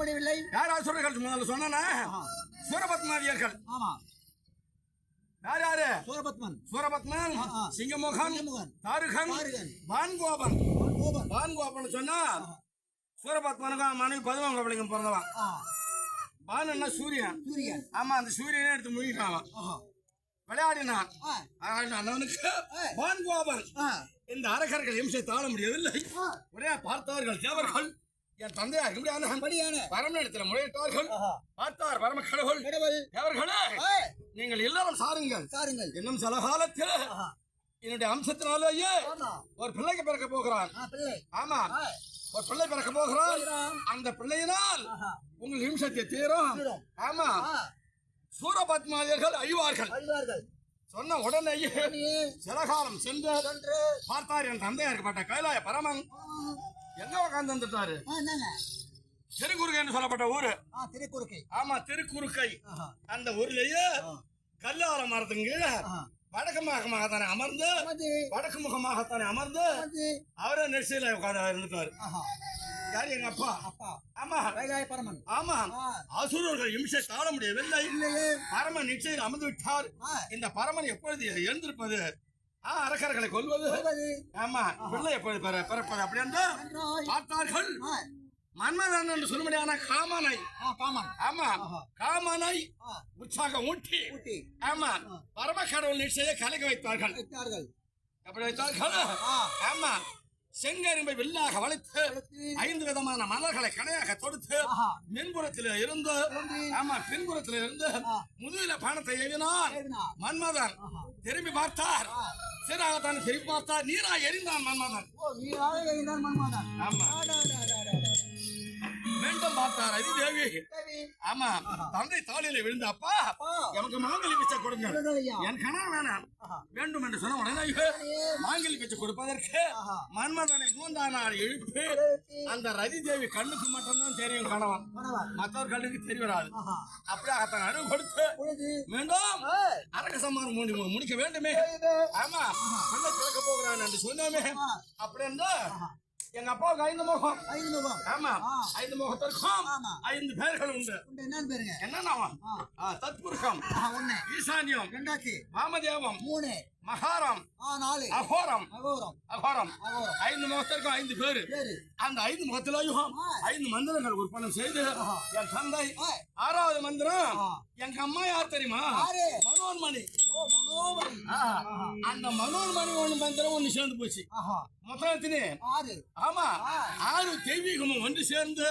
முடியவில்லை யார் அசுரர்கள் முதல்ல சொன்னா. சூரபத்மாவியர்கள் ஆமா. யார் யாரு? சூரபத்மன். சூரபத்மன். சிங்கமுகன் தாருகன் தாருகன், வான்கோபன். கோபன் வான்கோபன் சொன்னா சூரபத்மனுக்கு அவன் மனைவி பதுமங்கோபலிங்கம் பிறந்தவன். ஆ, வான் சூரியன். சூரியன். ஆமா அந்த சூரியனே எடுத்து. ஆஹா. விளையாடினான். வான்கோபன். ஆ, இந்த அரக்கர்கள் இம்சை தாழ முடியவில்லை. உடனே பார்த்தார்கள் தேவர்கள். என் தந்தையார் இப்படியான படியான பரமனிடத்தில் முறையிட்டார்கள். ஆஹா. பார்த்தார் பரம கடவுள். கடவுள் தேவர்களே ஆ, நீங்கள் எல்லாரும் சாருங்கள். சாருங்கள். இன்னும் சில காலத்தில். என்னுடைய அம்சத்தினாலேயே ஒரு பிள்ளைக்கு பிறக்க போகிறான். ஆமா. ஒரு பிள்ளை பிறக்க போகிறான். அந்த பிள்ளையினால். உங்கள் இம்சத்தை தீரும். ஆமா. சூரபத்மாதியர்கள் அழிவார்கள். அழுவார்கள். சொன்ன உடனேயே நீ சில காலம் சென்று சென்று பார்த்தார் என் தந்தையாருக்கப்பட்ட கைலாய பரமன். எங்க உட்கார்ந்து வந்துட்டாரு ஆ, என்னங்க? திருக்குறுகை என்று சொல்லப்பட்ட ஊரு. திருக்குறுக்கை ஆமா திருக்குறுக்கை. அந்த ஊர்லயே ஆ. கல்லார மரத்தின் கீழே. வடக்கு முகமாகத்தானே அமர்ந்து வடக்கு முகமாகத்தானே அமர்ந்து அவரே நெரிசையில உட்கார்ந்து இருந்துட்டாரு. யாரு எங்க அப்பா? அப்பா. ஆமா. கைலாய பரமன். ஆமா. அசுரர்கள் இம்சை தாழ முடியவில்லை இல்லையே. பரமன் நிச்சயம் அமர்ந்து விட்டார் இந்த பரமன் எப்பொழுது எழுந்திருப்பது? அரக்கர்களை கொல்வது. ஆமா. பிள்ளை எப்பொழுது பிற- பிறப்பது அப்படி என்று. பார்த்தார்கள். மன்மதன் என்று சொல்லும்படியான காமனை. ஆமா. காமனை உற்சாகம் ஊட்டி. ஆமா. பரம கடவுள் நிச்சய கலக்க வைத்தார்கள். எப்படி வைத்தார்கள்? ஆமா. செங்கரும்பை வில்லாக வளைத்து ஐந்து விதமான மலர்களை கணையாக தொடுத்து. மென்புறத்தில இருந்து ஆமா பின்புறத்தில இருந்து. முதுகில பணத்தை எழுதினார் ஏறினா. மன்மதன். திரும்பி பார்த்தார். சீராகத்தான் திரும்பி பார்த்தார் நீரா எரிந்தான் மன்மதன். ஆமா ஆமா. தந்தை தாலியில விழுந்து அப்பா அப்பா, எனக்கு மாங்கலி பிச்சை கொடுங்க. என் கணவன் வேணாம். வேண்டும் என்று சொன்ன உடனே மாங்கலி பிச்சை கொடுப்பதற்கு. மன்மதனை எழுப்பி அந்த ரதி தேவி கண்ணுக்கு மட்டும்தான் தெரியும் கணவன். மற்றவர் கண்ணுக்கு தெரிய வராது. அப்படியே அத்தனை அறிவு கொடுத்து மீண்டும் சம்மானம் முடிக்க வேண்டுமே ஆமா பிறக்க போகிறான் என்று சொன்னோமே. அப்படி ஆஹா. எங்க அப்பாவுக்கு ஐந்து முகம் ஐந்து முகம். ஆமா. ஐந்து முகத்திற்கும் ஆமா. ஐந்து பேர்கள் உண்டு என்னன்னு பேருங்க? என்னென்ன. தத்புருஷம் ஒண்ணு. ஈசான்யம் ரெண்டாச்சு. வாமதேவம் மூணு. மகாரம். அகோரம் அகோரம். ஐந்து முகத்திற்கும் ஐந்து பேரு. அந்த ஐந்து முகத்திலையும். ஐந்து மந்திரங்கள் உற்பத்தி செய்து. என் தந்தை. ஆறாவது மந்திரம். எங்க அம்மா யார் தெரியுமா? மனோன்மணி. அந்த மனோன்மணி ஒண்ணு மந்திரம் ஒண்ணு சேர்ந்து போச்சு. மொத்தத்தினே ஆறு. ஆமா. ஆறு தெய்வீகமும் ஒன்று சேர்ந்து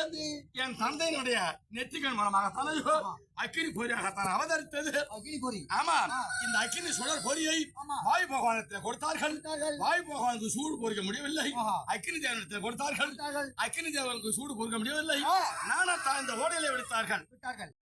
என் தந்தையினுடைய நெற்றிகள் மூலமாக தலையோ ஆஹா. அக்கினி பொறியாகத்தான் அவதரித்தது அக்கினி பொறி. ஆமா. இந்த அக்கினி சுடர் பொறியை ஆமா. வாயு பகவானத்தில் கொடுத்தார்கள். வாயு பகவானுக்கு சூடு பொறிக்க முடியவில்லை ஆஹா. அக்கினி தேவனத்தில் கொடுத்தார்கள். அக்கினி தேவனுக்கு சூடு பொறிக்க முடியவில்லை. நானா இந்த ஓடையில விடுத்தார்கள் விட்டார்கள்.